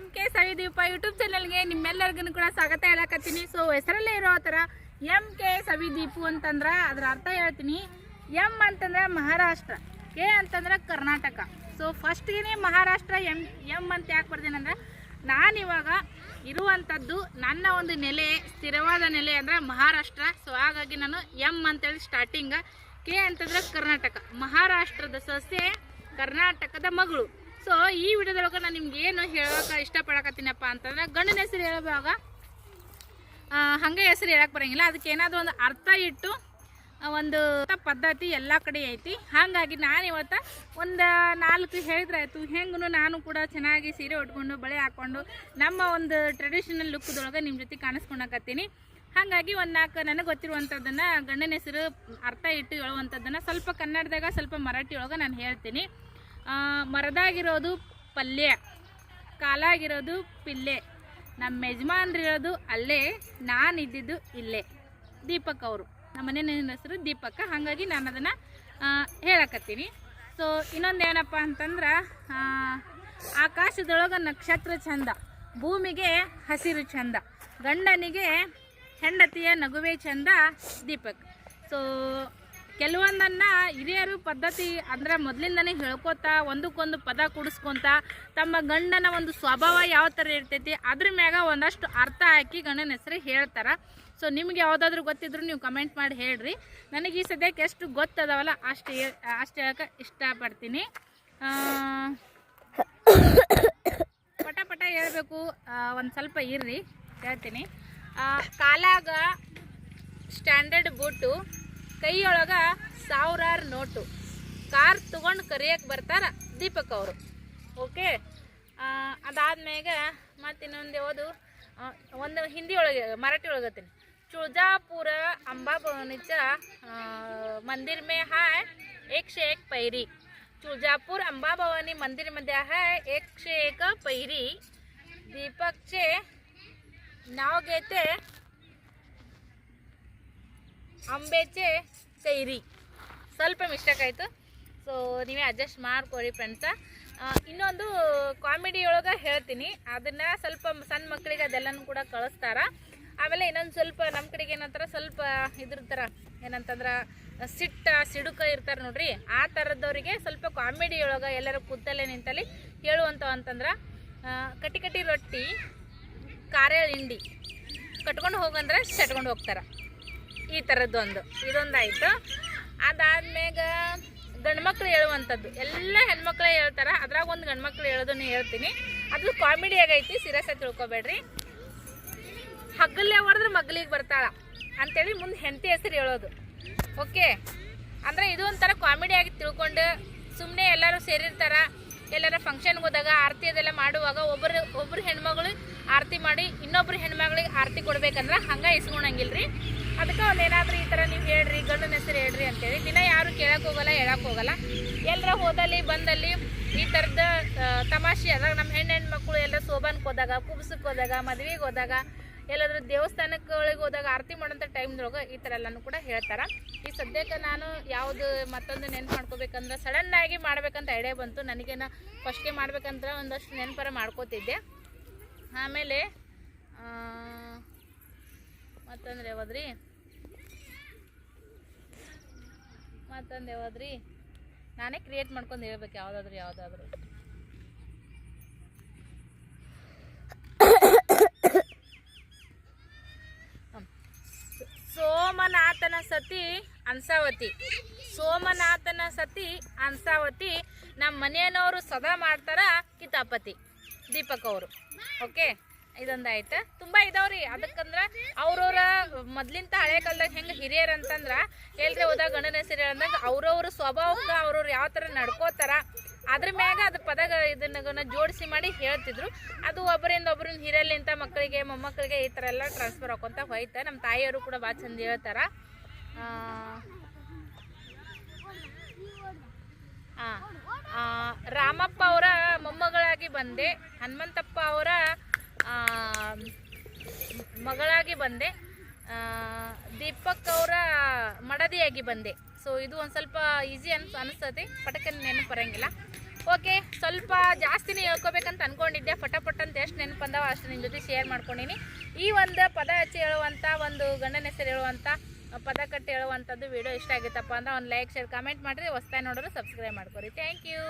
M K ಸವಿದೀಪ YouTube ಚಾನಲ್ಗೆ ನಿಮ್ಮೆಲ್ಲರಿಗೂ ಕೂಡ ಸ್ವಾಗತ ಹೇಳಕತ್ತೀನಿ. ಸೊ ಹೆಸರಲ್ಲೇ ಇರೋ ಥರ ಎಂ ಕೆ ಸವಿದೀಪು ಅಂತಂದ್ರೆ ಅದರ ಅರ್ಥ ಹೇಳ್ತೀನಿ. ಎಂ ಅಂತಂದ್ರೆ ಮಹಾರಾಷ್ಟ್ರ ಕೆ ಅಂತಂದ್ರೆ ಕರ್ನಾಟಕ. ಸೊ ಫಸ್ಟ್ಗೆ ಮಹಾರಾಷ್ಟ್ರ ಎಂ ಎಂ ಅಂತ ಯಾಕೆ ಬರ್ತೀನಂದ್ರೆ ನಾನಿವಾಗ ಇರುವಂಥದ್ದು ನನ್ನ ಒಂದು ನೆಲೆ, ಸ್ಥಿರವಾದ ನೆಲೆ ಅಂದ್ರೆ ಮಹಾರಾಷ್ಟ್ರ. ಸೊ ಹಾಗಾಗಿ ನಾನು ಎಂ ಅಂತೇಳಿ ಸ್ಟಾರ್ಟಿಂಗ ಕೆ ಅಂತಂದ್ರೆ ಕರ್ನಾಟಕ. ಮಹಾರಾಷ್ಟ್ರದ ಸೊಸೆ ಕರ್ನಾಟಕದ ಮಗಳು. ಸೊ ಈ ವಿಡಿಯೋದೊಳಗೆ ನಾನು ನಿಮ್ಗೆ ಏನು ಹೇಳೋಕೆ ಇಷ್ಟಪಡಕತ್ತೀನಪ್ಪ ಅಂತಂದ್ರೆ ಗಂಡನ ಹೆಸರು ಹೇಳುವಾಗ ಹಾಗೆ ಹೆಸರು ಹೇಳಕ್ಕೆ ಬರೋಂಗಿಲ್ಲ. ಅದಕ್ಕೆ ಏನಾದರೂ ಒಂದು ಅರ್ಥ ಇಟ್ಟು ಒಂದು ಪದ್ಧತಿ ಎಲ್ಲ ಕಡೆ ಐತಿ. ಹಾಗಾಗಿ ನಾನು ಇವತ್ತು ಒಂದು ನಾಲ್ಕು ಹೇಳಿದ್ರಾಯ್ತು ಹೆಂಗೂ ನಾನು ಕೂಡ ಚೆನ್ನಾಗಿ ಸೀರೆ ಉಟ್ಕೊಂಡು, ಬಳೆ ಹಾಕ್ಕೊಂಡು ನಮ್ಮ ಒಂದು ಟ್ರೆಡಿಷನಲ್ ಲುಕ್ದೊಳಗೆ ನಿಮ್ಮ ಜೊತೆ ಕಾಣಿಸ್ಕೊಳಕತ್ತೀನಿ ಹಾಗಾಗಿ ಒಂದು ನಾಲ್ಕು ನನಗೆ ಗೊತ್ತಿರುವಂಥದ್ದನ್ನು ಗಂಡನ ಹೆಸರು ಅರ್ಥ ಇಟ್ಟು ಹೇಳುವಂಥದ್ದನ್ನು ಸ್ವಲ್ಪ ಕನ್ನಡದಾಗ, ಸ್ವಲ್ಪ ಮರಾಠಿ ಒಳಗೆ ನಾನು ಹೇಳ್ತೀನಿ. ಮರದಾಗಿರೋದು ಪಲ್ಯ, ಕಾಲಾಗಿರೋದು ಪಿಲ್ಲೆ. ನಮ್ಮ ಯಜಮಾನ್ರಿರೋದು ಅಲ್ಲೇ ನಾನು ಇದ್ದಿದ್ದು ಇಲ್ಲೇ. ದೀಪಕ್ ಅವರು. ನಮ್ಮ ಮನೆಯ ಹೆಸರು ದೀಪಕ್ಕ ಹಾಗಾಗಿ ನಾನು ಅದನ್ನು ಹೇಳಕತ್ತೀನಿ. ಸೊ ಇನ್ನೊಂದು ಏನಪ್ಪ ಅಂತಂದ್ರೆ ಆಕಾಶದೊಳಗೆ ನಕ್ಷತ್ರ ಚಂದ ಭೂಮಿಗೆ ಹಸಿರು ಚಂದ ಗಂಡನಿಗೆ ಹೆಂಡತಿಯ ನಗುವೆ ಚಂದ ದೀಪಕ್. ಸೊ ಕೆಲವೊಂದನ್ನು ಹಿರಿಯರು ಪದ್ಧತಿ ಅಂದ್ರೆ ಮೊದಲಿಂದನೇ ಹೇಳ್ಕೊತಾ, ಒಂದಕ್ಕೊಂದು ಪದ ಕೂಡಿಸ್ಕೊಂತ, ತಮ್ಮ ಗಂಡನ ಒಂದು ಸ್ವಭಾವ ಯಾವ ಥರ ಇರ್ತೈತಿ, ಅದ್ರ ಮ್ಯಾಗ ಒಂದಷ್ಟು ಅರ್ಥ ಹಾಕಿ ಗಂಡನ ಹೆಸರು ಹೇಳ್ತಾರೆ. ಸೊ ನಿಮ್ಗೆ ಯಾವುದಾದ್ರೂ ಗೊತ್ತಿದ್ರು ನೀವು ಕಮೆಂಟ್ ಮಾಡಿ ಹೇಳ್ರಿ. ನನಗೆ ಈ ಸದ್ಯಕ್ಕೆ ಎಷ್ಟು ಗೊತ್ತದವಲ್ಲ ಅಷ್ಟು ಅಷ್ಟು ಹೇಳಕ್ಕೆ ಇಷ್ಟಪಡ್ತೀನಿ. ಪಟ ಪಟ ಹೇಳಬೇಕು. ಒಂದು ಸ್ವಲ್ಪ ಇರ್ರಿ, ಹೇಳ್ತೀನಿ. ಕಾಲಾಗ ಸ್ಟ್ಯಾಂಡರ್ಡ್ ಬೂಟು ಕೈಯೊಳಗ ಸಾವಿರಾರು ನೋಟು. ಕಾರ್ ತಗೊಂಡು ಕರಿಯಕ್ಕೆ ಬರ್ತಾರ ದೀಪಕ್ ಅವರು. ಓಕೆ? ಅದಾದ್ಮ್ಯಾಗ ಮತ್ತು ಇನ್ನೊಂದು ಯಾವುದು? ಒಂದು ಹಿಂದಿ ಒಳಗೆ ಮರಾಠಿ ಒಳಗತ್ತೀನಿ ತುಳಜಾಪುರ ಅಂಬಾ ಭವನಿಚ ಮೇ ಹಾಯ್, ಏಕ್ಶೆ ಏಕ್ ಪೈರಿ. ತುಳಜಾಪುರ ಅಂಬಾ ಭವಾನಿ ಮಂದಿರ ಮಧ್ಯ ಹಾಯ್, ಏಕ್ಶೆ ಏಕ ಪೈರಿ. ದೀಪಕ್ಚೆ ನಾವು ಗೆತೆ ಅಂಬೆಚೆ ಕೈರಿ ಸ್ವಲ್ಪ ಮಿಸ್ಟೇಕ್ ಆಯಿತು. ಸೊ ನೀವೇ ಅಡ್ಜಸ್ಟ್ ಮಾಡ್ಕೊರಿ ಫ್ರೆಂಡ್ಸ ಇನ್ನೊಂದು ಕಾಮಿಡಿ ಒಳಗೆ ಹೇಳ್ತೀನಿ. ಅದನ್ನು ಸ್ವಲ್ಪ ಸಣ್ಣ ಮಕ್ಕಳಿಗೆ ಅದೆಲ್ಲನೂ ಕೂಡ ಕಳಿಸ್ತಾರ. ಆಮೇಲೆ ಇನ್ನೊಂದು ಸ್ವಲ್ಪ ನಮ್ಮ ಕಡೆಗೆ ಏನಂತಾರೆ, ಸ್ವಲ್ಪ ಇದ್ರ ಥರ ಏನಂತಂದ್ರೆ, ಸಿಟ್ಟ, ಸಿಡುಕ ಇರ್ತಾರೆ ನೋಡ್ರಿ. ಆ ಥರದವ್ರಿಗೆ ಸ್ವಲ್ಪ ಕಾಮಿಡಿ ಒಳಗೆ ಎಲ್ಲರೂ ಕೂತಲ್ಲೇ ನಿಂತಲ್ಲಿ ಹೇಳುವಂಥವು ಅಂತಂದ್ರೆ ಕಟ್ಟಿ ಕಟ್ಟಿ ರೊಟ್ಟಿ, ಕಾರ್ಯ ಹಿಂಡಿ ಕಟ್ಕೊಂಡು ಹೋಗಂದ್ರೆ ಚಟ್ಕೊಂಡು ಹೋಗ್ತಾರೆ. ಈ ಥರದ್ದೊಂದು ಇದೊಂದಾಯಿತು. ಗಂಡು ಮಕ್ಳು ಹೇಳುವಂಥದ್ದು. ಎಲ್ಲ ಹೆಣ್ಮಕ್ಳೇ ಹೇಳ್ತಾರೆ. ಅದ್ರಾಗ ಒಂದು ಗಂಡ್ಮಕ್ಳು ಹೇಳೋದನ್ನ ಹೇಳ್ತೀನಿ. ಅದು ಕಾಮಿಡಿ ಆಗೈತಿ ಸೀರಿಯಸ್ ಆಗಿ ತಿಳ್ಕೊಬೇಡ್ರಿ. ಹಗ್ಗಲ್ಲೇ ಹೊಡೆದ್ರೆ ಮಗ್ಲಿಗೆ ಬರ್ತಾಳ. ಅಂತೇಳಿ ಮುಂದೆ ಹೆಂಡತಿ ಹೆಸರು ಹೇಳೋದು. ಓಕೆ? ಅಂದರೆ ಇದು ಒಂಥರ ಕಾಮಿಡಿ ಆಗಿ ತಿಳ್ಕೊಂಡು ಸುಮ್ಮನೆ ಎಲ್ಲರೂ ಸೇರಿರ್ತಾರ. ಎಲ್ಲರ ಫಂಕ್ಷನ್ಗೆ ಹೋದಾಗ ಆರತಿ ಅದೆಲ್ಲ ಮಾಡುವಾಗ ಒಬ್ಬರು ಒಬ್ಬರು ಹೆಣ್ಮಗಳು ಆರತಿ ಮಾಡಿ ಇನ್ನೊಬ್ರು ಹೆಣ್ಮಗಳಿಗೆ ಆರತಿ ಕೊಡ್ಬೇಕಂದ್ರೆ ಹಂಗೆ ಇಸ್ಕೊಳಂಗಿಲ್ಲ ರೀ ಅದಕ್ಕೆ ಅವ್ನು ಏನಾದರೂ ಈ ಥರ ನೀವು ಹೇಳ್ರಿ, ಗಂಡನ ಹೆಸರು ಹೇಳ್ರಿ ಅಂತೇಳಿ. ದಿನ ಯಾರು ಕೇಳಕ್ಕೆ ಹೋಗಲ್ಲ ಹೇಳಕ್ಕೆ ಹೋಗಲ್ಲ. ಎಲ್ಲರ ಹೋದಲ್ಲಿ, ಬಂದಲ್ಲಿ ಈ ಥರದ ತಮಾಷೆ. ಅದಾಗ ನಮ್ಮ ಹೆಣ್ಣು ಮಕ್ಕಳು ಎಲ್ಲ ಸೋಬಾನ್ಗೆ ಹೋದಾಗ ಕುಬ್ಸಕ್ಕೆ ಹೋದಾಗ, ಮದುವೆಗೆ ಹೋದಾಗ, ಎಲ್ಲಾದ್ರೂ ದೇವಸ್ಥಾನಕ್ಕೆ ಒಳಗೆ ಹೋದಾಗ ಆರತಿ ಮಾಡೋಂಥ ಟೈಮ್ದೊಳಗೆ ಈ ಥರ ಎಲ್ಲನೂ ಕೂಡ ಹೇಳ್ತಾರೆ. ಈ ಸದ್ಯಕ್ಕೆ ನಾನು ಯಾವುದು ಮತ್ತೊಂದು ನೆನ್ಪು ಮಾಡ್ಕೋಬೇಕಂದ್ರೆ ಸಡನ್ನಾಗಿ ಮಾಡ್ಬೇಕಂತ ಐಡಿಯಾ ಬಂತು. ನನಗೇನ ಫಸ್ಟೇ ಮಾಡ್ಬೇಕಂದ್ರೆ ಒಂದಷ್ಟು ನೆನಪರ ಮಾಡ್ಕೋತಿದ್ದೆ. ಆಮೇಲೆ ಮತ್ತಂದ್ರೆ ಯಾವ್ದ್ರಿ? ಮತ್ತೊಂದು ಯಾವ್ದ್ರಿ ನಾನೇ ಕ್ರಿಯೇಟ್ ಮಾಡ್ಕೊಂಡು ಹೇಳ್ಬೇಕು ಯಾವುದಾದ್ರು ಯಾವುದಾದ್ರು. ಸೋಮನಾಥನ ಸತಿ ಅನ್ಸಾವತಿ. ಸೋಮನಾಥನ ಸತಿ ಅನ್ಸಾವತಿ ನಮ್ಮ ಮನೆಯನವರು ಸದಾ ಮಾಡ್ತಾರ ಕಿತಾಪತಿ, ದೀಪಕ್ ಅವರು. ಓಕೆ ಇದೊಂದಾಯ್ತು. ತುಂಬ ಇದಾವ್ರಿ. ಅದಕ್ಕಂದ್ರೆ ಅವ್ರವ್ರ ಮೊದ್ಲಿಂತ ಹಳೆ ಕಾಲದಾಗ ಹೆಂಗೆ ಹಿರಿಯರ್ ಅಂತಂದ್ರೆ ಎಲ್ರಿ ಹೋದಾಗ ಗಂಡನ ಹೆಸರು ಅಂದಾಗ ಅವ್ರವ್ರ ಸ್ವಭಾವಕ್ಕೆ ಅವ್ರವ್ರು ಯಾವ ಥರ ನಡ್ಕೋತಾರ, ಅದ್ರ ಮ್ಯಾಗ ಅದು ಪದ ಇದನ್ನ ಜೋಡಿಸಿ ಮಾಡಿ ಹೇಳ್ತಿದ್ರು. ಅದು ಒಬ್ಬರಿಂದ ಒಬ್ಬರಿಂದ ಹಿರಿಯಲ್ಲಿಂತ ಮಕ್ಕಳಿಗೆ, ಮೊಮ್ಮಕ್ಕಳಿಗೆ ಈ ಥರ ಎಲ್ಲ ಟ್ರಾನ್ಸ್ಫರ್ ಹಾಕೊಂತ ಹೋಯ್ತ. ನಮ್ಮ ತಾಯಿಯವರು ಕೂಡ ಭಾಳ ಚಂದ ಹೇಳ್ತಾರ. ರಾಮಪ್ಪ ಅವರ ಮೊಮ್ಮಗಳಾಗಿ ಬಂದೆ. ಹನುಮಂತಪ್ಪ ಅವರ ಮಗಳಾಗಿ ಬಂದೆ. ದೀಪಕ್ ಅವರ ಮಡದಿಯಾಗಿ ಬಂದೆ. ಸೊ ಇದು ಒಂದು ಸ್ವಲ್ಪ ಈಸಿ ಅನ್ಸ್ ಅನಿಸ್ತತಿ ಪಟಕನ್ ನೆನಪು ಬರೋಂಗಿಲ್ಲ. ಓಕೆ ಸ್ವಲ್ಪ ಜಾಸ್ತಿನೇ ಹೇಳ್ಕೊಬೇಕಂತ ಅನ್ಕೊಂಡಿದ್ದೆ. ಪಟಪಟ್ ಅಂತ ಎಷ್ಟು ನೆನಪು ಬಂದಾವ ಅಷ್ಟು ನಿಮ್ಮ ಜೊತೆ ಶೇರ್ ಮಾಡ್ಕೊಂಡಿನಿ. ಈ ಒಂದು ಪದ ಹಚ್ಚಿ ಹೇಳುವಂಥ ಒಂದು ಗಂಡನ ಹೆಸರು ಹೇಳುವಂಥ ಪದ ಕಟ್ಟಿ ಹೇಳುವಂಥದ್ದು ವಿಡಿಯೋ ಇಷ್ಟ ಆಗಿತ್ತಪ್ಪ ಅಂದ್ರೆ ಒಂದು ಲೈಕ್ ಶೇರ್ ಕಮೆಂಟ್ ಮಾಡಿರಿ ಹೊಸ್ದಾಗಿ ನೋಡೋರು ಸಬ್ಸ್ಕ್ರೈಬ್ ಮಾಡ್ಕೊರಿ. Thank you